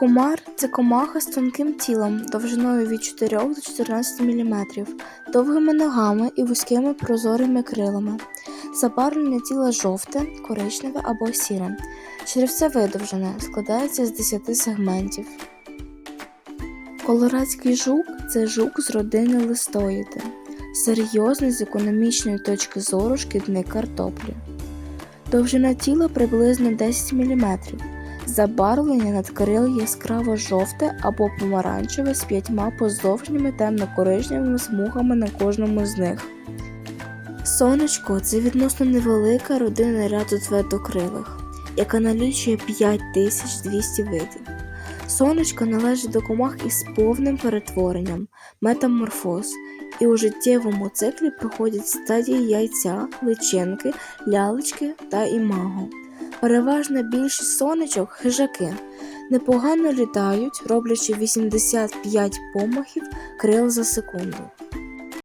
Комар це комаха з тонким тілом, довжиною від 4 до 14 мм, довгими ногами і вузькими прозорими крилами. Забарвлення тіла жовте, коричневе або сіре. Черевце видовжене, складається з 10 сегментів. Колорадський жук це жук з родини листоїди. Серйозний з економічної точки зору шкідник картоплі. Довжина тіла приблизно 10 мм. Забарвлення надкрил яскраво жовте або помаранчеве з п'ятьма поздовжніми темно-коричневими смугами на кожному з них. Сонечко це відносно невелика родина ряду твердокрилих, яка налічує 5200 видів. Сонечко належить до комах із повним перетворенням, метаморфоз, і у життєвому циклі проходять стадії яйця, личинки, лялечки та імаго. Переважна більшість сонечок хижаки. Непогано літають, роблячи 85 помахів крил за секунду.